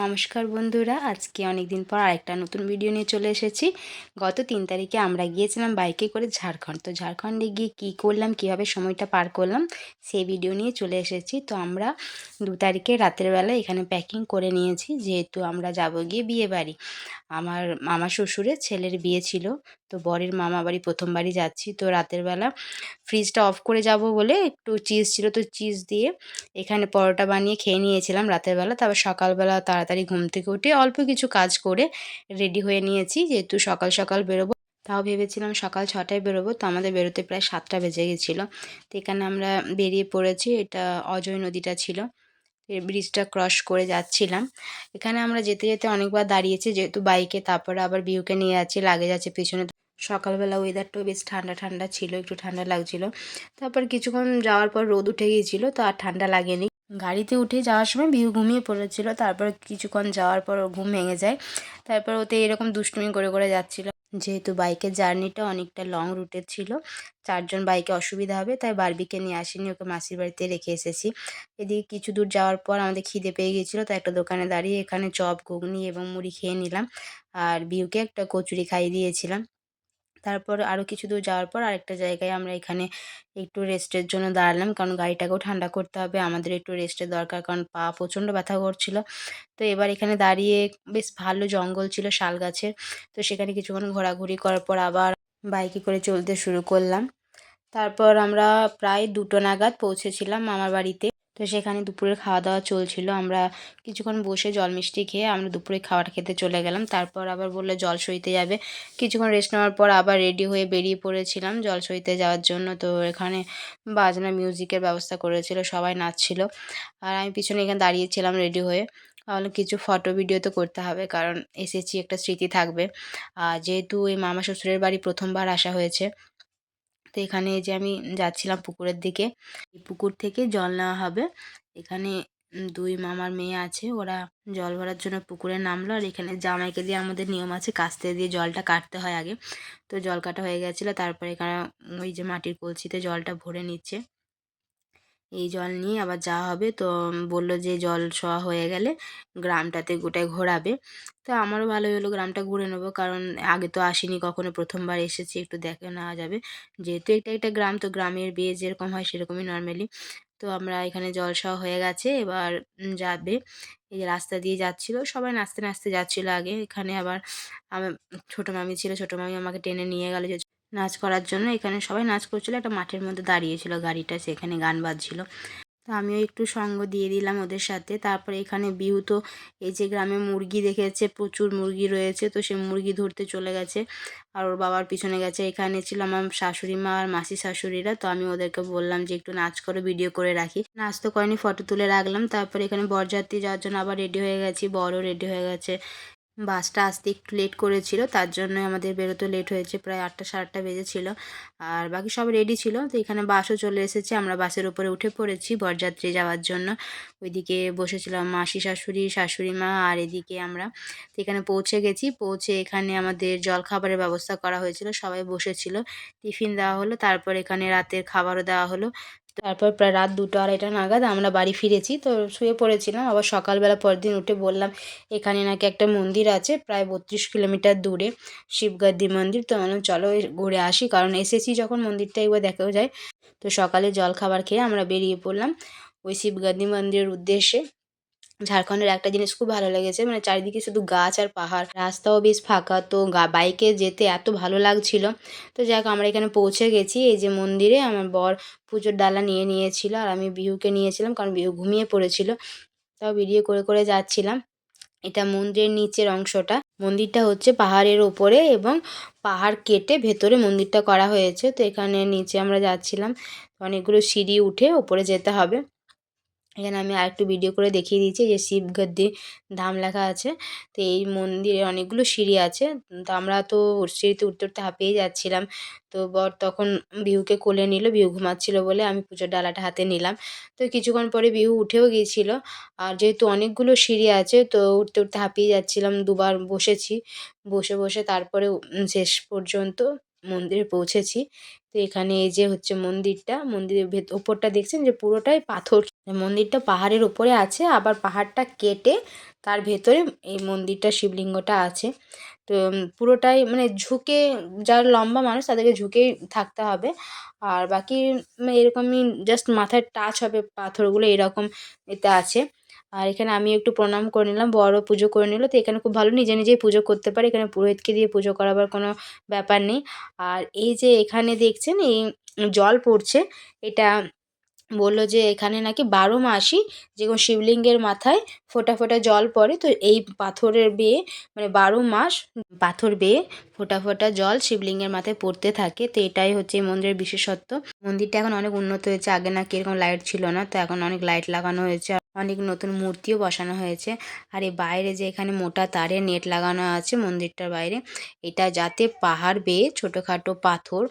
নমস্কার বন্ধুরা, আজকে অনেক দিন পর আরেকটা নতুন ভিডিও নিয়ে চলে এসেছি। গত তিন তারিখে আমরা গিয়েছিলাম বাইকে করে ঝাড়খণ্ড। তো ঝাড়খণ্ডে গিয়ে কী করলাম, কীভাবে সময়টা পার করলাম সেই ভিডিও নিয়ে চলে এসেছি। তো আমরা দু তারিখে রাতের বেলা এখানে প্যাকিং করে নিয়েছি, যেহেতু আমরা যাব গিয়ে বিয়ে বাড়ি। আমার মামা শ্বশুরের ছেলের বিয়ে ছিল, তো বরের মামা বাড়ি প্রথমবারই যাচ্ছি। তো রাতের বেলা ফ্রিজটা অফ করে যাব বলে একটু চিজ ছিল, তো চিজ দিয়ে এখানে পরোটা বানিয়ে খেয়ে নিয়েছিলাম রাতের বেলা। তারপর সকালবেলা তাড়াতাড়ি ঘুম থেকে উঠে অল্প কিছু কাজ করে রেডি হয়ে নিয়েছি। যেহেতু সকাল সকাল বেরোবো, তাও ভেবেছিলাম সকাল ছটায় বেরোবো, তো আমাদের বেরোতে প্রায় সাতটা বেজে গেছিল। তো এখানে আমরা বেরিয়ে পড়েছি, এটা অজয় নদীটা ছিল ব্রিজটা ক্রস করে যাচ্ছিলাম। এখানে আমরা যেতে যেতে অনেকবার দাঁড়িয়েছি, যেহেতু বাইকে তারপরে আবার বিউকে নিয়ে যাচ্ছি লাগে যাচ্ছে পিছনে। সকালবেলা ওয়েদারটাও বেশ ঠান্ডা ঠান্ডা ছিল, একটু ঠান্ডা লাগছিল। তারপর কিছুক্ষণ যাওয়ার পর রোদ উঠে গিয়েছিল, তো আর ঠান্ডা লাগেনি। গাড়িতে উঠে যাওয়ার সময় বিহু ঘুমিয়ে পড়েছিল। তারপর কিছুক্ষণ যাওয়ার পর ওর ঘুম ভেঙে যায়। তারপর ওতে এরকম দুষ্টুমি করে করে যাচ্ছিল। যেহেতু বাইকের জার্নিটা অনেকটা লং রুটের ছিল, চারজন বাইকে অসুবিধা হবে, তাই বারবিকে নিয়ে আসিনি, ওকে মাসির বাড়িতে রেখে এসেছি। এদিকে কিছু দূর যাওয়ার পর আমাদের খিদে পেয়ে গিয়েছিল তাই একটা দোকানে দাঁড়িয়ে এখানে চপ, ঘুগনি এবং মুড়ি খেয়ে নিলাম। আর বিউকে একটা কচুরি খাইয়ে দিয়েছিলাম। তারপর আরও কিছু দূর যাওয়ার পর আরেকটা জায়গায় আমরা এখানে একটু রেস্টের জন্য দাঁড়ালাম। কারণ গাড়িটাকেও ঠান্ডা করতে হবে। আমাদের একটু রেস্টের দরকার। কারণ পা প্রচণ্ড ব্যথা করছিল। তো এবার এখানে দাঁড়িয়ে বেশ ভালো জঙ্গল ছিল শাল গাছের। তো সেখানে কিছুক্ষণ ঘোরাঘুরি করার পর আবার বাইকে করে চলতে শুরু করলাম। তারপর আমরা প্রায় দুটো নাগাদ পৌঁছেছিলাম মামার বাড়িতে। তো সেখানে দুপুরের খাওয়া দাওয়া চলছিল। আমরা কিছুক্ষণ বসে জল মিষ্টি খেয়ে আমরা দুপুরে খাবার খেতে চলে গেলাম। তারপর আবার বলল জল সইতে যাবে। কিছুক্ষণ রেস্ট নেওয়ার পর আবার রেডি হয়ে বেরিয়ে পড়েছিলাম জল সইতে যাওয়ার জন্য। তো এখানে বাজনা মিউজিকের ব্যবস্থা করেছিল, সবাই নাচছিল। আর আমি পিছনে এখানে দাঁড়িয়েছিলাম রেডি হয়ে। তাহলে কিছু ফটো ভিডিও তো করতে হবে, কারণ এসেছি একটা স্মৃতি থাকবে। আর যেহেতু এই মামা শ্বশুরের বাড়ি প্রথমবার আসা হয়েছে তো এখানে যে আমি যাচ্ছিলাম পুকুরের দিকে। পুকুর থেকে জল নেওয়া হবে। এখানে দুই মামার মেয়ে আছে, ওরা জল ভরার জন্য পুকুরে নামলো। আর এখানে জামাইকে দিয়ে আমাদের নিয়ম আছে, কাস্তে দিয়ে জলটা কাটতে হয় আগে। তো জল কাটা হয়ে গেছিল, তারপরে এখানে ওই যে মাটির কলসিতে জলটা ভরে নিচ্ছে। এই জল নিয়ে আবার যাওয়া হবে তো বলল যে জল শোয়া হয়ে গেলে গ্রামটাতে গোটায় ঘোরাবে। তো আমারও ভালোই হলো গ্রামটা ঘুরে নেব, কারণ আগে তো আসিনি কখনো, প্রথমবার এসেছি, একটু দেখে নেওয়া যাবে। যেহেতু এটা একটা গ্রাম, তো গ্রামের বিয়ে যেরকম হয় সেরকমই নর্মালি তো আমরা এখানে জল শোয়া হয়ে গেছে, এবার যাবে। এই যে রাস্তা দিয়ে যাচ্ছিল, সবাই নাচতে নাচতে যাচ্ছিল আগে। এখানে আবার আমার ছোটো মামি ছিল, ছোটো মামি আমাকে টেনে নিয়ে গেলো যে নাচ করার জন্য। এখানে সবাই নাচ করছিল, একটা মাঠের মধ্যে দাঁড়িয়েছিল গাড়িটা, সেখানে গান বাজছিল। তো আমিও একটু সঙ্গ দিয়ে দিলাম ওদের সাথে। তারপরে এখানে বিহু তো, এই যে গ্রামে মুরগি দেখেছে, প্রচুর মুরগি রয়েছে, তো সে মুরগি ধরতে চলে গেছে। আর ওর বাবার পিছনে গেছে। এখানে ছিল আমার শাশুড়ি মা আর মাসি শাশুড়িরা, তো আমি ওদেরকে বললাম যে একটু নাচ করে, ভিডিও করে রাখি। নাচ তো করেনি, ফটো তুলে রাখলাম। তারপরে এখানে বরযাত্রী যাওয়ার জন্য আবার রেডি হয়ে গেছি, বড়ও রেডি হয়ে গেছে। বাসটা আসতে একটু লেট করেছিল, তার জন্য আমাদের বেরোতে লেট হয়েছে, প্রায় আটটা, সাড়ে আটটা বেজেছিল। আর বাকি সব রেডি ছিল, তো এখানে বাসও চলে এসেছে, আমরা বাসের উপরে উঠে পড়েছি বরযাত্রী যাওয়ার জন্য। ওইদিকে বসেছিলাম মাসি, শাশুড়ি শাশুড়ি মা আর এদিকে আমরা। তো এখানে পৌঁছে গেছি, পৌঁছে এখানে আমাদের জলখাবারের ব্যবস্থা করা হয়েছিল, সবাই বসেছিল। টিফিন দেওয়া হলো, তারপর এখানে রাতের খাবারও দেওয়া হলো। তারপর প্রায় রাত দুটো আড়াইটা নাগাদ আমরা বাড়ি ফিরেছি। তো শুয়ে পড়েছিলাম, আবার সকালবেলা পরের দিন উঠে বললাম, এখানে নাকি একটা মন্দির আছে প্রায় বত্রিশ কিলোমিটার দূরে শিবগাদ্দি মন্দির। তো বললাম, চলো ঘুরে আসি, কারণ এসেছি যখন মন্দিরটা একবার দেখাও যায়। তো সকালে জল খাবার খেয়ে আমরা বেরিয়ে পড়লাম ওই শিবগাদ্দি মন্দিরের উদ্দেশ্যে। ঝাড়খণ্ডের একটা জিনিস খুব ভালো লেগেছে মানে চারিদিকে শুধু গাছ আর পাহাড়। রাস্তাও বেশ ফাঁকা, তো বাইকে যেতে এত ভালো লাগছিল। তো যাক আমরা এখানে পৌঁছে গেছি। এই যে মন্দিরে আমার বর পুজোর ডালা নিয়ে নিয়েছিল আর আমি বিহুকে নিয়েছিলাম কারণ বিহু ঘুমিয়ে পড়েছিল। তাও ভিডিও করে করে যাচ্ছিলাম। এটা মন্দিরের নিচের অংশটা। মন্দিরটা হচ্ছে পাহাড়ের ওপরে এবং পাহাড় কেটে ভেতরে মন্দিরটা করা হয়েছে। তো এখানে নিচে আমরা যাচ্ছিলাম। অনেকগুলো সিঁড়ি উঠে ওপরে যেতে হবে। এখানে আমি আরেকটু ভিডিও করে দেখিয়ে দিয়েছি যে শিব গদ্দি ধাম লেখা আছে। তো এই মন্দিরে অনেকগুলো সিঁড়ি আছে। তো আমরা তো সিঁড়িতে উঠতে উঠতে হাঁপিয়ে যাচ্ছিলাম। তো বর তখন বিহুকে কোলে নিল, বিহু ঘুমাচ্ছিল বলে আমি পুজোর ডালাটা হাতে নিলাম। তো কিছুক্ষণ পরে বিহু উঠেও গিয়েছিল। আর যেহেতু অনেকগুলো সিঁড়ি আছে, তো উঠতে উঠতে হাঁপিয়ে যাচ্ছিলাম। দুবার বসেছি। বসে বসে তারপরে শেষ পর্যন্ত মন্দিরে পৌঁছেছি। তো এখানে এই যে হচ্ছে মন্দিরটা, মন্দিরের ভেত, ওপরটা দেখছেন যে পুরোটাই পাথর। মন্দিরটা পাহাড়ের ওপরে আছে, আবার পাহাড়টা কেটে তার ভেতরে এই মন্দিরটা শিবলিঙ্গটা আছে। তো পুরোটাই মানে ঝুঁকে, যারা লম্বা মানুষ তাদেরকে ঝুঁকেই থাকতে হবে। আর বাকি, এরকমই জাস্ট মাথায় টাচ হবে পাথরগুলো এরকম এতে আছে। আর এখানে আমি একটু প্রণাম করে নিলাম বড় পুজো করে নিল। তো এখানে খুব ভালো নিজে নিজেই পুজো করতে পারে, এখানে পুরোহিতকে দিয়ে পুজো করাবার কোনো ব্যাপার নেই। আর এই যে এখানে দেখছেন, এই জল পড়ছে, এটা বলল যে এখানে নাকি বারো মাসই যেরকম শিবলিঙ্গের মাথায় ফোটা ফোটা জল পড়ে, তো এই পাথরের বেয়ে মানে বারো মাস পাথর বেয়ে ফোটা ফোটা জল শিবলিঙ্গের মাথায় পড়তে থাকে। তো এটাই হচ্ছে এই মন্দিরের বিশেষত্ব। মন্দিরটা এখন অনেক উন্নত হয়েছে, আগে নাকি এরকম লাইট ছিল না, তো এখন অনেক লাইট লাগানো হয়েছে। অনেক নতুন মূর্তিও বসানো হয়েছে। আর এই বাইরে যে এখানে মোটা তারে নেট লাগানো আছে মন্দিরটার বাইরে, এটা যাতে পাহাড় বেয়ে ছোটোখাটো পাথর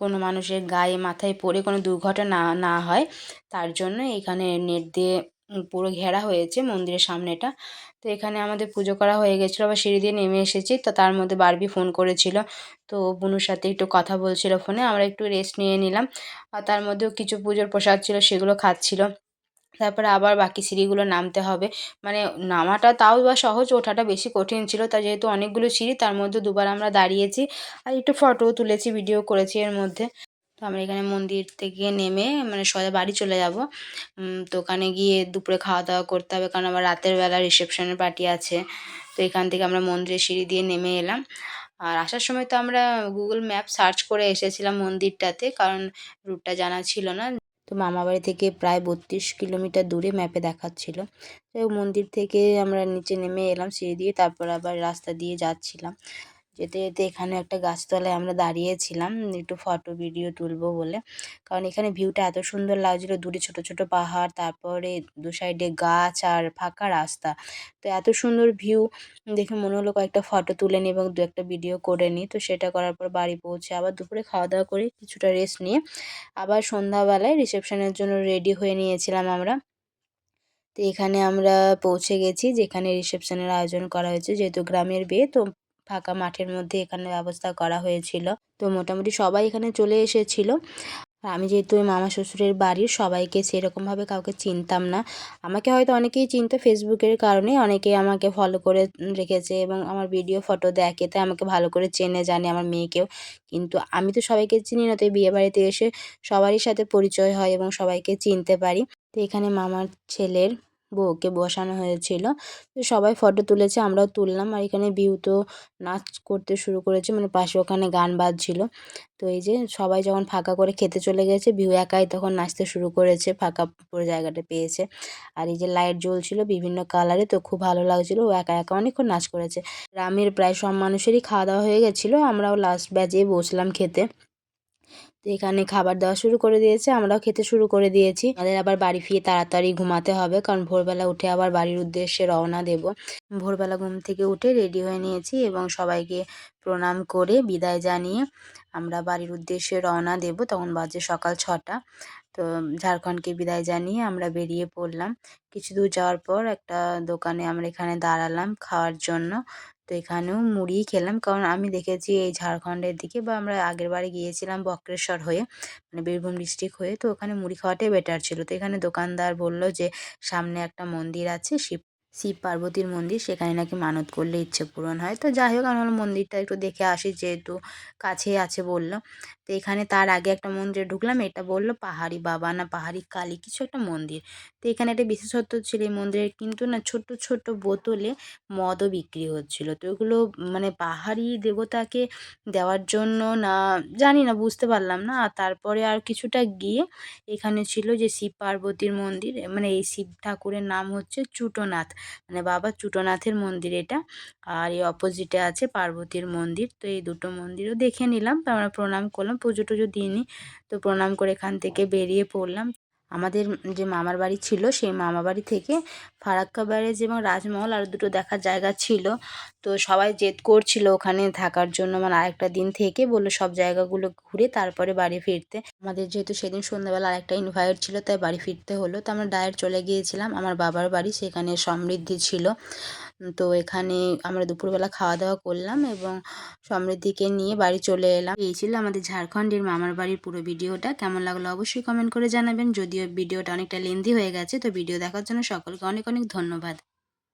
কোনো মানুষের গায়ে মাথায় পড়ে কোনো দুর্ঘটনা না হয়, তার জন্য এখানে নেট দিয়ে পুরো ঘেরা হয়েছে মন্দিরের সামনেটা। তো এখানে আমাদের পুজো করা হয়ে গেছিল, আবার সিঁড়ি দিয়ে নেমে এসেছি, তো তার মধ্যে বারবি ফোন করেছিল। তো বুনুর সাথে একটু কথা বলছিল ফোনে, আমরা একটু রেস্ট নিয়ে নিলাম। আর তার মধ্যেও কিছু পুজোর প্রসাদ ছিল, সেগুলো খাচ্ছিল। তারপরে আবার বাকি সিঁড়িগুলো নামতে হবে। মানে নামাটা তাও বা সহজ, ওঠাটা বেশি কঠিন ছিল। তা যেহেতু অনেকগুলো সিঁড়ি, তার মধ্যে দুবার আমরা দাঁড়িয়েছি আর একটু ফটোও তুলেছি ভিডিও করেছি এর মধ্যে। তো আমরা এখানে মন্দির থেকে নেমে মানে সোজা বাড়ি চলে যাব। তো ওখানে গিয়ে দুপুরে খাওয়া দাওয়া করতে হবে, কারণ আবার রাতের বেলা রিসেপশনের পার্টি আছে। তো এখান থেকে আমরা মন্দিরের সিঁড়ি দিয়ে নেমে এলাম। আর আসার সময় তো আমরা গুগল ম্যাপ সার্চ করে এসেছিলাম মন্দিরটাতে, কারণ রুটটা জানা ছিল না। তো মামাবাড়ি থেকে প্রায় বত্রিশ কিলোমিটার দূরে ম্যাপে দেখাচ্ছিল। তো মন্দির থেকে আমরা নিচে নেমে এলাম, সিঁড়ি দিয়ে, তারপর আবার রাস্তা দিয়ে যাচ্ছিলাম। যেতে যেতে এখানে একটা গাছতলায় আমরা দাঁড়িয়েছিলাম, একটু ফটো ভিডিও তুলবো বলে। কারণ এখানে ভিউটা এত সুন্দর লাগছিল, দূরে ছোট ছোট পাহাড়, তারপরে দু সাইডে গাছ আর ফাঁকা রাস্তা। তো এত সুন্দর ভিউ দেখে মনে হলো কয়েকটা ফটো তুলে নিই এবং দু একটা ভিডিও করে নিই। তো সেটা করার পর বাড়ি পৌঁছে আবার দুপুরে খাওয়া দাওয়া করে কিছুটা রেস্ট নিয়ে আবার সন্ধ্যাবেলায় রিসেপশনের জন্য রেডি হয়ে নিয়েছিলাম আমরা। তো এখানে আমরা পৌঁছে গেছি, যেখানে রিসেপশনের আয়োজন করা হয়েছে, যেহেতু গ্রামের বিয়ে, তো ফাঁকা মাঠের মধ্যে এখানে ব্যবস্থা করা হয়েছিল। তো মোটামুটি সবাই এখানে চলে এসেছিল। আমি যেহেতু ওই মামা শ্বশুরের বাড়ির সবাইকে সেরকমভাবে কাউকে চিনতাম না। আমাকে হয়তো অনেকেই চিনতো ফেসবুকের কারণে, অনেকেই আমাকে ফলো করে রেখেছে এবং আমার ভিডিও ফটো দেখে, তাই আমাকে ভালো করে চেনে, জানে আমার মেয়েকেও। কিন্তু আমি তো সবাইকে চিনি না, তো এই বিয়ে বাড়িতে এসে সবারই সাথে পরিচয় হয় এবং সবাইকে চিনতে পারি। তো এখানে মামার ছেলের বউকে বসানো হয়েছিল। তো সবাই ফটো তুলেছে, আমরাও তুললাম। আর এখানে বিউ তো নাচ করতে শুরু করেছে মানে পাশে ওখানে গান বাজছিল। তো এই যে সবাই যখন ফাঁকা করে খেতে চলে গেছে বিউ একাই তখন নাচতে শুরু করেছে, ফাঁকা পুরো জায়গাটা পেয়েছে। আর এই যে লাইট জ্বলছিল বিভিন্ন কালারে তো খুব ভালো লাগছিল। ও একা একা অনেকক্ষণ নাচ করেছে। গ্রামের প্রায় সব মানুষেরই খাওয়া দাওয়া হয়ে গেছিল। আমরাও লাস্ট ব্যাচে বসলাম খেতে। এখানে খাবার দেওয়া শুরু করে দিয়েছে, আমরাও খেতে শুরু করে দিয়েছি। আমাদের আবার বাড়ি ফিরে তাড়াতাড়ি ঘুমাতে হবে, কারণ ভোরবেলা উঠে আবার বাড়ির উদ্দেশ্যে রওনা দেব। ভোরবেলা ঘুম থেকে উঠে রেডি হয়ে নিয়েছি এবং সবাইকে প্রণাম করে বিদায় জানিয়ে আমরা বাড়ির উদ্দেশ্যে রওনা দেব। তখন বাজে সকাল ছটা। তো ঝাড়খণ্ডকে বিদায় জানিয়ে আমরা বেরিয়ে পড়লাম। কিছু দূর যাওয়ার পর একটা দোকানে আমরা এখানে দাঁড়ালাম খাওয়ার জন্য। তো এখানেও মুড়িই খেলাম। কারণ আমি দেখেছি এই ঝাড়খণ্ডের দিকে বা আমরা আগের বারে গিয়েছিলাম বক্রেশ্বর হয়ে মানে বীরভূম ডিস্ট্রিক্ট হয়ে, তো ওখানে মুড়ি খাওয়াটাই বেটার ছিল। তো এখানে দোকানদার বলল যে, সামনে একটা মন্দির আছে, শিব শিব পার্বতীর মন্দির, সেখানে নাকি মানত করলে ইচ্ছে পূরণ হয়। তো যাই হোক, আমার মন্দিরটা একটু দেখে আসি, যেহেতু কাছেই আছে বলল। তো এখানে তার আগে একটা মন্দিরে ঢুকলাম, এটা বলল পাহাড়ি বাবা না পাহাড়ি কালী, কিছু একটা মন্দির। তো এখানে একটা বিশেষত্ব ছিল এই মন্দিরের কিন্তু না ছোট ছোট বোতলে মদও বিক্রি হচ্ছিল। তো এগুলো মানে পাহাড়ি দেবতাকে দেওয়ার জন্য না, জানি না, বুঝতে পারলাম না। আর তারপরে আর কিছুটা গিয়ে এখানে ছিল যে শিব পার্বতীর মন্দির মানে এই শিব ঠাকুরের নাম হচ্ছে চুটোনাথ। মানে বাবা চুটোনাথের মন্দির এটা, আর এই অপোজিটে আছে পার্বতীর মন্দির। তো এই দুটো মন্দিরও দেখে নিলাম আমরা প্রণাম করলাম। পুজো টুজো দিইনি। তো প্রণাম করে এখান থেকে বেরিয়ে পড়লাম। আমাদের যে মামার বাড়ি ছিল, সেই মামা বাড়ি থেকে ফারাক্কা ব্যারেজ এবং রাজমহল আর দুটো দেখার জায়গা ছিল। তো সবাই জেদ করছিল ওখানে থাকার জন্য। মানে আরেকটা দিন থেকে বলল সব জায়গাগুলো ঘুরে তারপরে বাড়ি ফিরতে। আমাদের যেহেতু সেদিন সন্ধ্যাবেলা আরেকটা ইনভাইট ছিল, তাই বাড়ি ফিরতে হলো। তো আমরা ডায়ের চলে গিয়েছিলাম। আমার বাবার বাড়ি সেখানে সমৃদ্ধি ছিল। তো এখানে আমরা দুপুরবেলা খাওয়া দাওয়া করলাম এবং সমৃদ্ধিকে নিয়ে বাড়ি চলে এলাম। এই ছিল আমাদের ঝাড়খণ্ডের মামার বাড়ির পুরো ভিডিওটা। কেমন লাগল অবশ্যই কমেন্ট করে জানাবেন। যদিও ভিডিওটা অনেকটা লেন্দি হয়ে গেছে, তো ভিডিও দেখার জন্য সকলকে অনেক অনেক ধন্যবাদ।